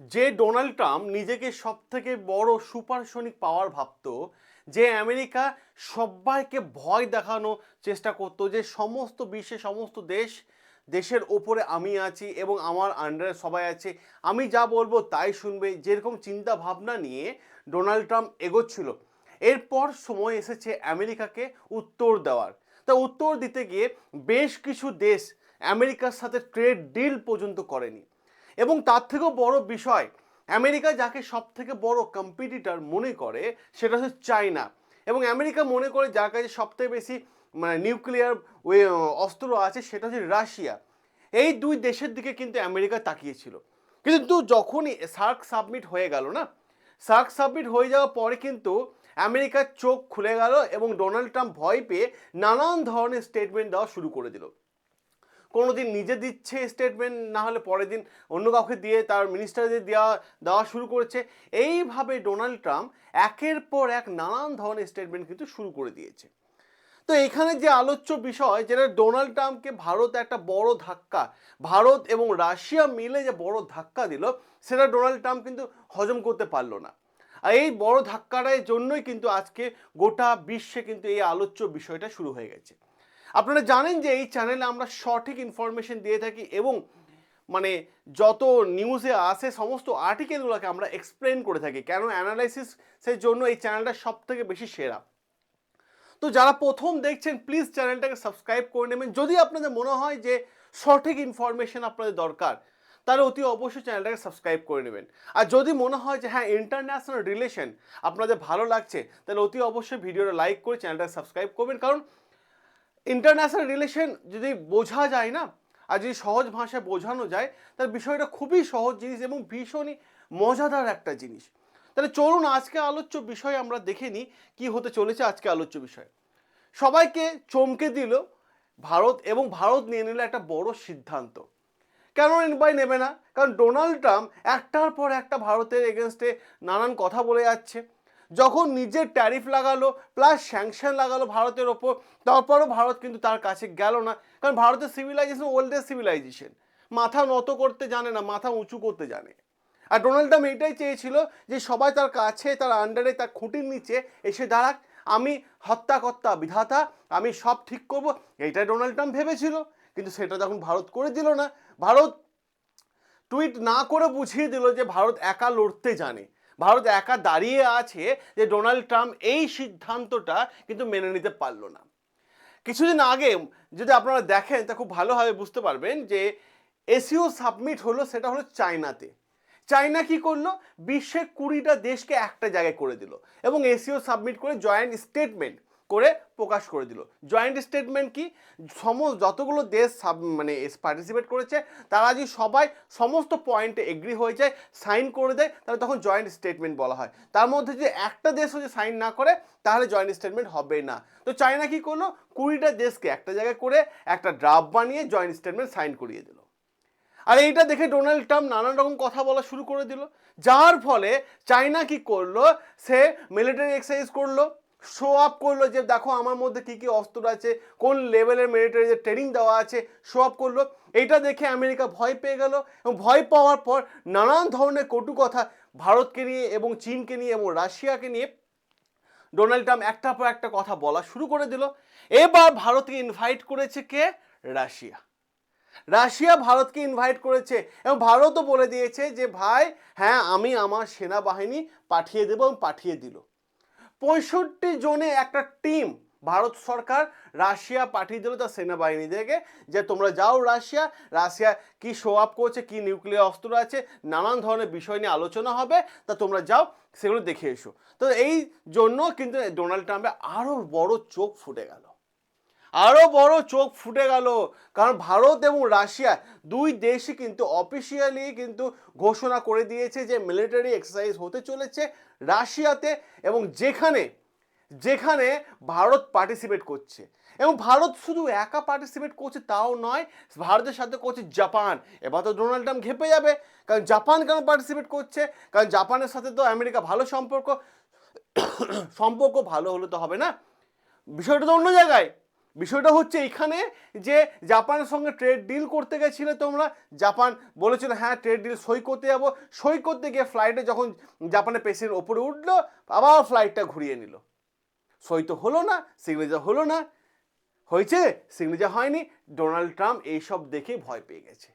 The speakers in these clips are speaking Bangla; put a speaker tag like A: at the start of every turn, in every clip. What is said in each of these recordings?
A: যে ডোনাল্ড ট্রাম্প নিজেকে সব থেকে বড় সুপারসনিক পাওয়ার ভাবতো, যে আমেরিকা সবাইকে ভয় দেখানো চেষ্টা করতো, যে সমস্ত বিশ্বে, সমস্ত দেশ, দেশের ওপরে আমি আছি এবং আমার আন্ডারে সবাই আছে, আমি যা বলব তাই শুনবে, যেরকম চিন্তা ভাবনা নিয়ে ডোনাল্ড ট্রাম্প এগোচ্ছিল। এরপর সময় এসেছে আমেরিকাকে উত্তর দেওয়ার। তা উত্তর দিতে গিয়ে বেশ কিছু দেশ আমেরিকার সাথে ট্রেড ডিল পর্যন্ত করেনি। এবং তার থেকেও বড় বিষয়, আমেরিকা যাকে সব থেকে বড় কম্পিটিটর মনে করে সেটা হচ্ছে চায়না। এবং আমেরিকা মনে করে যার কাছে সবথেকে বেশি মানে নিউক্লিয়ার অস্ত্র আছে সেটা হচ্ছে রাশিয়া। এই দুই দেশের দিকে কিন্তু আমেরিকা তাকিয়েছিল। কিন্তু যখনই সার্ক সাবমিট হয়ে গেল না, সার্ক সাবমিট হয়ে যাওয়ার পরে কিন্তু আমেরিকার চোখ খুলে গেল এবং ডোনাল্ড ট্রাম্প ভয় পেয়ে নানান ধরনের স্টেটমেন্ট দেওয়া শুরু করে দিল। কোনো দিন নিজে দিচ্ছে স্টেটমেন্ট না হলে পরের দিন অন্য কাউকে দিয়ে তার মিনিস্টারদের দেওয়া দেওয়া শুরু করেছে। এইভাবে ডোনাল্ড ট্রাম্প একের পর এক নানান ধরনের স্টেটমেন্ট কিন্তু শুরু করে দিয়েছে। তো এখানে যে আলোচ্য বিষয়, যেটা ডোনাল্ড ট্রাম্পকে ভারত একটা বড় ধাক্কা, ভারত এবং রাশিয়া মিলে যে বড় ধাক্কা দিল, সেটা ডোনাল্ড ট্রাম্প কিন্তু হজম করতে পারল না। আর এই বড় ধাক্কাটার জন্যই কিন্তু আজকে গোটা বিশ্বে কিন্তু এই আলোচ্য বিষয়টা শুরু হয়ে গেছে। আপনারা জানেন যে এই চ্যানেলে আমরা সঠিক ইনফরমেশন দিয়ে থাকি এবং মানে যত নিউজে আসে, সমস্ত আর্টিকেলগুলোকে আমরা এক্সপ্লেন করে থাকি। কেন অ্যানালাইসিসের জন্য এই চ্যানেলটা সব থেকে বেশি সেরা? তো যারা প্রথম দেখছেন প্লিজ চ্যানেলটাকে সাবস্ক্রাইব করে নেবেন। যদি আপনাদের মনে হয় যে সঠিক ইনফরমেশন আপনাদের দরকার, তাহলে অতি অবশ্যই চ্যানেলটাকে সাবস্ক্রাইব করে নেবেন। আর যদি মনে হয় যে হ্যাঁ ইন্টারন্যাশনাল রিলেশন আপনাদের ভালো লাগছে, তাহলে অতি অবশ্যই ভিডিওটা লাইক করে চ্যানেলটাকে সাবস্ক্রাইব করবেন। কারণ ইন্টারন্যাশনাল রিলেশন যদি বোঝা যায় না, আর যদি সহজ ভাষায় বোঝানো যায় তার বিষয়টা খুবই সহজ জিনিস এবং ভীষণই মজাদার একটা জিনিস। তাহলে চলুন আজকে আলোচ্য বিষয় আমরা দেখে নিই কী হতে চলেছে আজকে আলোচ্য বিষয়। সবাইকে চমকে দিল ভারত এবং ভারত নিয়ে নিল একটা বড় সিদ্ধান্ত। কেন নির্বাই নেবে না? কারণ ডোনাল্ড ট্রাম্প একটার পর একটা ভারতের এগেনস্টে নানান কথা বলে যাচ্ছে। যখন নিজের ট্যারিফ লাগালো প্লাস স্যাংশন লাগালো ভারতের ওপর, তারপরও ভারত কিন্তু তার কাছে গেল না। কারণ ভারতের সিভিলাইজেশন ওল্ডেস্ট সিভিলাইজেশন মাথা নত করতে জানে না, মাথা উঁচু করতে জানে। আর ডোনাল্ড ট্রাম্প এটাই চেয়েছিল যে সবাই তার কাছে, তার আন্ডারে তার খুঁটির নিচে এসে দাঁড়াক। আমি হত্যাকর্তা, বিধাতা, আমি সব ঠিক করব। এইটাই ডোনাল্ড ট্রাম্প ভেবেছিল। কিন্তু সেটা তখন ভারত করে দিল না, ভারত টুইট না করে বুঝিয়ে দিল যে ভারত একা লড়তে জানে। ভারত একা দাঁড়িয়ে আছে যে ডোনাল্ড ট্রাম্প এই সিদ্ধান্তটা কিন্তু মেনে নিতে পারল না। কিছুদিন আগে যদি আপনারা দেখেন, তা খুব ভালোভাবে বুঝতে পারবেন যে এসিও সাবমিট হলো সেটা হলো চায়নাতে। চায়না কি করল? বিশ্বের কুড়িটা দেশকে একটা জায়গায় করে দিল এবং এসিও সাবমিট করে জয়েন্ট স্টেটমেন্ট করে প্রকাশ করে দিল। জয়েন্ট স্টেটমেন্ট কি? সমস্ত যতগুলো দেশ সাব মানে পার্টিসিপেট করেছে, তারা যদি সবাই সমস্ত পয়েন্টে এগ্রি হয়ে যায় সাইন করে দেয়, তাহলে তখন জয়েন্ট স্টেটমেন্ট বলা হয়। তার মধ্যে যে একটা দেশ যদি সাইন না করে, তাহলে জয়েন্ট স্টেটমেন্ট হবে না। তো চায়না কি করল? কুড়িটা দেশকে একটা জায়গায় করে একটা ড্রাফট বানিয়ে জয়েন্ট স্টেটমেন্ট সাইন করিয়ে দিল। আর এইটা দেখে ডোনাল্ড ট্রাম্প নানান রকম কথা বলা শুরু করে দিল। যার ফলে চায়না কি করল? সে মিলিটারি এক্সারসাইজ করল। শো আপ করল যে দেখো আমার মধ্যে কী কী অস্ত্র আছে, কোন লেভেলের মিলিটারি যে ট্রেনিং দেওয়া আছে শো আপ করল। এইটা দেখে আমেরিকা ভয় পেয়ে গেল এবং ভয় পাওয়ার পর নানান ধরনের কটু কথা ভারতকে নিয়ে এবং চীনকে নিয়ে এবং রাশিয়াকে নিয়ে ডোনাল্ড ট্রাম্প একটার পর একটা কথা বলা শুরু করে দিল। এবার ভারতকে ইনভাইট করেছে কে? রাশিয়া। রাশিয়া ভারতকে ইনভাইট করেছে এবং ভারতও বলে দিয়েছে যে, ভাই হ্যাঁ আমি আমার সেনাবাহিনী পাঠিয়ে দেবো এবং পাঠিয়ে দিল। পঁয়ষট্টি জনে একটা টিম ভারত সরকার, রাশিয়া পাঠিয়ে দিল তার সেনাবাহিনীদেরকে যে তোমরা যাও রাশিয়া রাশিয়া কি শো আপ করছে, কি নিউক্লিয়ার অস্ত্র আছে, নানান ধরনের বিষয় নিয়ে আলোচনা হবে, তা তোমরা যাও, সেগুলো দেখে এসো। তো এই জন্য কিন্তু ডোনাল্ড ট্রাম্পে আরও বড় চোখ ফুটে গেল। আরও বড় চোখ ফুটে গেল। কারণ ভারত এবং রাশিয়া দুই দেশই কিন্তু অফিসিয়ালি কিন্তু ঘোষণা করে দিয়েছে যে মিলিটারি এক্সারসাইজ হতে চলেছে রাশিয়াতে এবং যেখানে যেখানে ভারত পার্টিসিপেট করছে। এবং ভারত শুধু একা পার্টিসিপেট করছে তাও নয়, ভারতের সাথে করছে জাপান। এবার তো ডোনাল্ড ট্রাম্প ঘেপে যাবে। কারণ জাপান কেন পার্টিসিপেট করছে? কারণ জাপানের সাথে তো আমেরিকা ভালো সম্পর্ক সম্পর্ক ভালো হলে তো হবে না। বিষয়টা তো অন্য জায়গায়। বিষয়টা হচ্ছে এখানে যে জাপানের সঙ্গে ট্রেড ডিল করতে গেছিলে তোমরা, জাপান বলেছিল হ্যাঁ ট্রেড ডিল সই করতে যাব। সই করতে গিয়ে ফ্লাইটে যখন জাপানের পেসের ওপরে উঠল, আবার ফ্লাইটটা ঘুরিয়ে নিল। সই তো হলো না সিগনেচার হলো না। হয়েছে সিগনেচার হয়নি। ডোনাল্ড ট্রাম্প এইসব দেখে ভয় পেয়ে গেছে।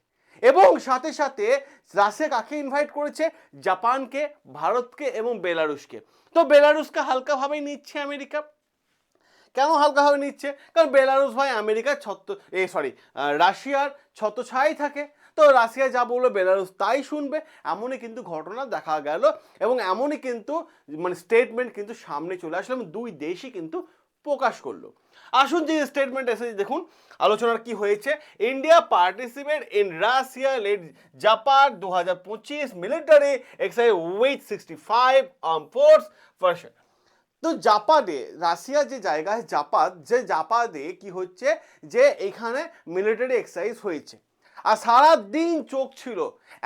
A: এবং সাথে সাথে রাশিয়া কাকে ইনভাইট করেছে? জাপানকে, ভারতকে এবং বেলারুসকে তো বেলারুসকে হালকাভাবেই নিচ্ছে আমেরিকা। কেন হালকাভাবে নিচ্ছে? কারণ বেলারুস ভাই আমেরিকার ছত্র, এ সরি রাশিয়ার ছত্রছায়াই থাকে। তো রাশিয়া যা বলল বেলারুস তাই শুনবে, এমনই কিন্তু ঘটনা দেখা গেল এবং এমনই কিন্তু মানে স্টেটমেন্ট কিন্তু সামনে চলে আসলো এবং দুই দেশই কিন্তু প্রকাশ করল। আসুন যে স্টেটমেন্ট এসেছে দেখুন, আলোচনার কি হয়েছে। India participate in Russia led Zapad দু হাজার পঁচিশ military exercise with sixty five arm force তো জাপানে, রাশিয়া যে জায়গায় জাপান, যে জাপানে কি হচ্ছে যে এখানে মিলিটারি এক্সারসাইজ হয়েছে। আর সারা দিন চোখ ছিল,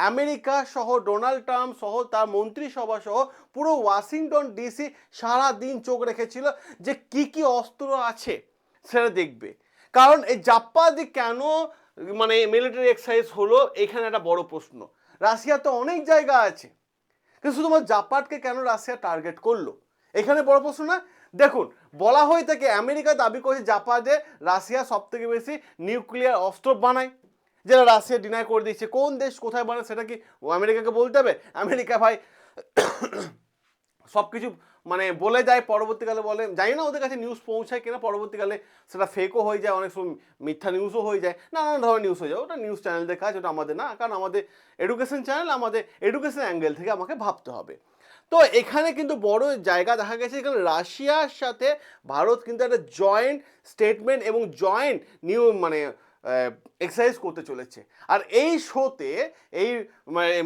A: আমেরিকা সহ ডোনাল্ড ট্রাম্প সহ তার মন্ত্রিসভা সহ পুরো ওয়াশিংটন ডিসি সারা দিন চোখ রেখেছিল যে কি কি অস্ত্র আছে সেটা দেখবে। কারণ এই জাপানে কেন মানে মিলিটারি এক্সারসাইজ হলো, এখানে একটা বড় প্রশ্ন। রাশিয়া তো অনেক জায়গা আছে। কিন্তু শুধুমাত্র জাপানকে কেন রাশিয়া টার্গেট করল? এখানে বড় প্রশ্ন না? দেখুন, বলা হয়ে থাকে আমেরিকা দাবি করছে জাপানে রাশিয়া সব থেকে বেশি নিউক্লিয়ার অস্ত্র বানায়। যেটা রাশিয়া ডিনাই করে দিচ্ছে কোন দেশ কোথায় বানায় সেটা কি আমেরিকাকে বলতে হবে? আমেরিকা ভাই সব কিছু মানে বলে যায়, পরবর্তীকালে বলে, জানি না ওদের কাছে নিউজ পৌঁছায় কিনা, পরবর্তীকালে সেটা ফেকও হয়ে যায়, অনেক সময় মিথ্যা নিউজও হয়ে যায়। নানান ধরনের নিউজ হয়ে যায়। ওটা নিউজ চ্যানেলদের কাজ ওটা আমাদের না, কারণ আমাদের এডুকেশন চ্যানেল আমাদের এডুকেশন অ্যাঙ্গেল থেকে আমাকে ভাবতে হবে। তো এখানে কিন্তু বড় জায়গা দেখা গেছে, এখানে রাশিয়ার সাথে ভারত কিন্তু একটা জয়েন্ট স্টেটমেন্ট এবং জয়েন্ট নিউ মানে এক্সারসাইজ করতে চলেছে। আর এই শোতে এই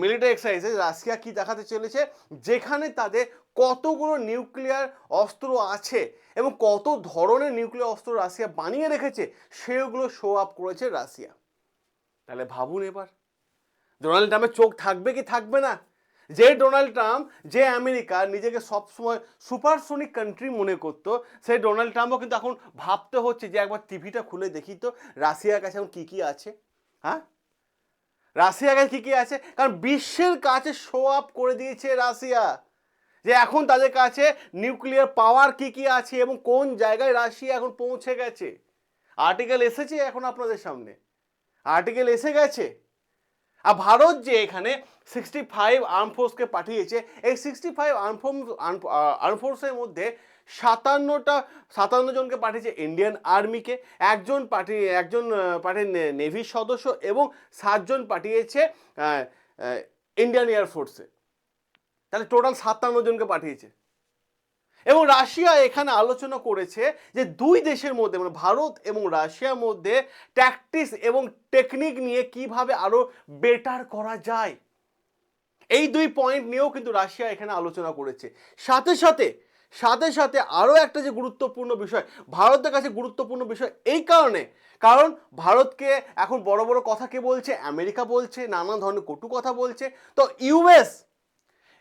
A: মিলিটারি এক্সারসাইজে রাশিয়া কি দেখাতে চলেছে? যেখানে তাদের কতগুলো নিউক্লিয়ার অস্ত্র আছে এবং কত ধরনের নিউক্লিয়ার অস্ত্র রাশিয়া বানিয়ে রেখেছে, সেগুলো শো আপ করেছে রাশিয়া। তাহলে ভাবুন এবার, ডোনাল্ড ট্রাম্পের চোখ থাকবে কি থাকবে না? যে ডোনাল্ড ট্রাম্প, যে আমেরিকা নিজেকে সবসময় সুপারসোনিক কান্ট্রি মনে করতো, সেই ডোনাল্ড ট্রাম্পও কিন্তু এখন ভাবতে হচ্ছে যে একবার টিভিটা খুলে দেখি তো রাশিয়ার কাছে এখন কী কী আছে হ্যাঁ? রাশিয়ার কাছে কী কী আছে? কারণ বিশ্বের কাছে শো আপ করে দিয়েছে রাশিয়া। যে এখন তাদের কাছে নিউক্লিয়ার পাওয়ার কী কী আছে এবং কোন জায়গায় রাশিয়া এখন পৌঁছে গেছে? আর্টিকেল এসেছে এখন আপনাদের সামনে। আর্টিকেল এসে গেছে। আর ভারত যে এখানে সিক্সটি ফাইভ আর্ম ফোর্সকে পাঠিয়েছে, এই sixty five arm force arm ফোর্সের মধ্যে সাতান্নটা, সাতান্ন জনকে পাঠিয়েছে ইন্ডিয়ান আর্মিকে একজন পাঠিয়ে একজন পাঠিয়ে নেভির সদস্য এবং সাতজন পাঠিয়েছে ইন্ডিয়ান এয়ারফোর্সে তাহলে টোটাল সাতান্ন জনকে পাঠিয়েছে। এবং রাশিয়া এখানে আলোচনা করেছে যে দুই দেশের মধ্যে মানে ভারত এবং রাশিয়ার মধ্যে ট্যাকটিক্স এবং টেকনিক নিয়ে কীভাবে আরও বেটার করা যায়। এই দুই পয়েন্ট নিয়েও কিন্তু রাশিয়া এখানে আলোচনা করেছে। সাথে সাথে সাথে সাথে আরও একটা যে গুরুত্বপূর্ণ বিষয়, ভারতের কাছে গুরুত্বপূর্ণ বিষয় এই কারণে, কারণ ভারতকে এখন বড় বড় কথা কে বলছে? আমেরিকা বলছে নানা ধরনের কটু কথা বলছে। তো ইউএস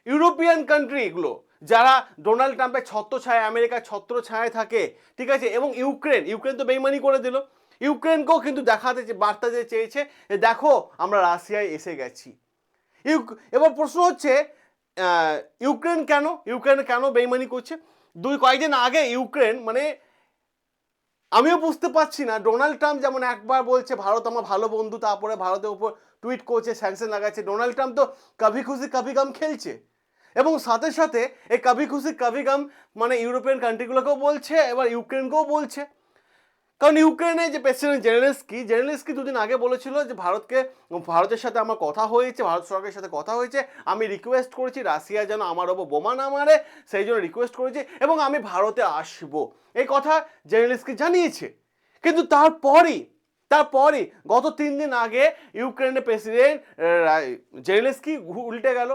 A: ইউরোপিয়ান কান্ট্রি এগুলো যারা ডোনাল্ড ট্রাম্পের ছত্র ছায়, আমেরিকার ছত্র ছায় থাকে, ঠিক আছে? এবং ইউক্রেন ইউক্রেন তো বেইমানি করে দিল। ইউক্রেনকেও কিন্তু দেখাতে বার্তা যে চেয়েছে যে, দেখো, আমরা রাশিয়ায় এসে গেছি। ইউক- এবার প্রশ্ন হচ্ছে ইউক্রেন কেন? ইউক্রেন কেন বেইমানি করছে? দুই, কয়েকদিন আগে ইউক্রেন মানে আমিও বুঝতে পারছি না, ডোনাল্ড ট্রাম্প যেমন একবার বলছে, ভারত আমার ভালো বন্ধু তারপরে ভারতের উপর টুইট করছে, স্যাংশন লাগাচ্ছে। ডোনাল্ড ট্রাম্প তো কভি খুশি, কভি গাম খেলছে। এবং সাথে সাথে এই কভি খুশি কভি গাম মানে ইউরোপিয়ান কান্ট্রিগুলোকেও বলছে, এবার ইউক্রেনকেও বলছে। কারণ ইউক্রেনে যে প্রেসিডেন্ট জেনেলেস্কি জেনেলেস্কি দুদিন আগে বলেছিল যে ভারতকে, ভারতের সাথে আমার কথা হয়েছে, ভারত সরকারের সাথে কথা হয়েছে, আমি রিকোয়েস্ট করেছি রাশিয়া যেন আমার ওপর বোমা না মারে, সেই জন্য রিকোয়েস্ট করেছি এবং আমি ভারতে আসব। এই কথা জেনেলেস্কি জানিয়েছে। কিন্তু তারপরই তারপরই গত তিন দিন আগে ইউক্রেনের প্রেসিডেন্ট জেনেলেস্কি উল্টে গেল।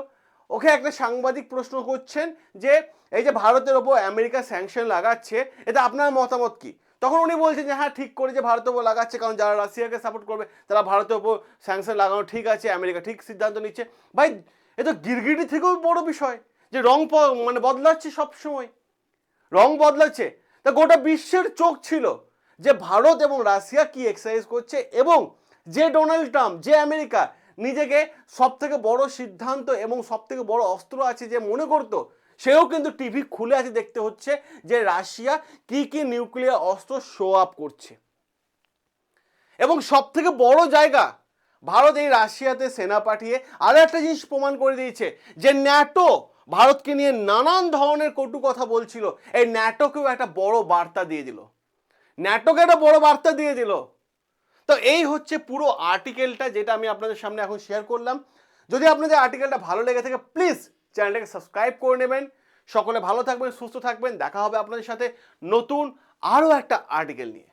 A: ওকে একটা সাংবাদিক প্রশ্ন করছেন যে, এই যে ভারতের ওপর আমেরিকা স্যাংশন লাগাচ্ছে এটা আপনার মতামত কি? তখন উনি বলছেন যে হ্যাঁ ঠিক করে যে ভারতের ওপর লাগাচ্ছে, কারণ যারা রাশিয়াকে সাপোর্ট করবে, তারা ভারতের ওপর স্যাংশন লাগানো ঠিক আছে, আমেরিকা ঠিক সিদ্ধান্ত নিচ্ছে। ভাই, এ তো গিরগিটি থেকেও বড় বিষয় যে, রং মানে বদলাচ্ছে সব সময় রং বদলাচ্ছে। তা গোটা বিশ্বের চোখ ছিল যে, ভারত এবং রাশিয়া কি এক্সারসাইজ করছে এবং যে ডোনাল্ড ট্রাম্প যে আমেরিকা নিজেকে সব থেকে বড় সিদ্ধান্ত এবং সব থেকে বড় অস্ত্র আছে যে মনে করতো, সেও কিন্তু টিভি খুলে আছে দেখতে হচ্ছে যে রাশিয়া কি কি নিউক্লিয়ার অস্ত্র শো আপ করছে। এবং সব থেকে বড় জায়গা, ভারত এই রাশিয়াতে সেনা পাঠিয়ে আরও একটা জিনিস প্রমাণ করে দিয়েছে যে ন্যাটো ভারতকে নিয়ে নানান ধরনের কটু কথা বলছিল। এই ন্যাটোকেও একটা বড় বার্তা দিয়ে দিল। ন্যাটোকে একটা বড় বার্তা দিয়ে দিল। তো এই হচ্ছে পুরো আর্টিকেলটা যেটা আমি আপনাদের সামনে এখন শেয়ার করলাম। যদি আপনাদের আর্টিকেলটা ভালো লেগে থাকে প্লিজ চ্যানেলটাকে সাবস্ক্রাইব করে নেবেন। সকলে ভালো থাকবেন, সুস্থ থাকবেন। দেখা হবে আপনাদের সাথে নতুন আরও একটা আর্টিকেল নিয়ে।